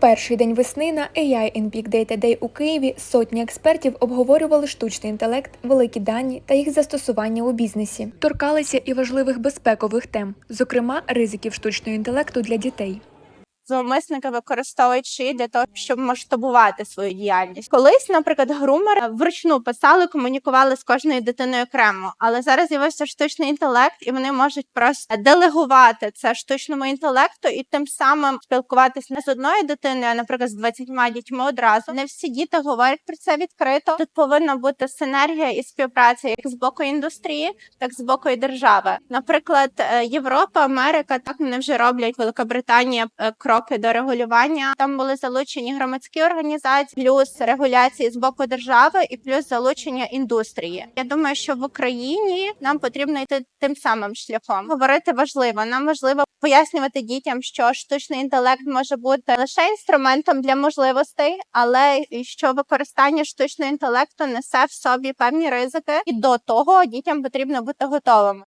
перший день весни на AI in Big Data Day у Києві сотні експертів обговорювали штучний інтелект, великі дані та їх застосування у бізнесі. Торкалися і важливих безпекових тем, зокрема ризиків штучного інтелекту для дітей. Зловмисники використовують шиї для того, щоб масштабувати свою діяльність. Колись, наприклад, грумери вручну писали, комунікували з кожною дитиною окремо, але зараз з'явився штучний інтелект, і вони можуть просто делегувати це штучному інтелекту і тим самим спілкуватися не з одною дитиною, а наприклад, з 20 дітьми одразу. Не всі діти говорять про це відкрито. Тут повинна бути синергія і співпраця як з боку індустрії, так і з боку і держави. Наприклад, е, Європа, Америка так вони вже роблять Великобританія е, кроки до регулювання. Там були залучені громадські організації, плюс регуляції з боку держави, і плюс залучення індустрії. Я думаю, що в Україні нам потрібно йти тим самим шляхом. Говорити важливо. Нам важливо пояснювати дітям, що штучний інтелект може бути лише інструментом для можливостей, але і що використання штучного інтелекту несе в собі певні ризики, і до того дітям потрібно бути готовими.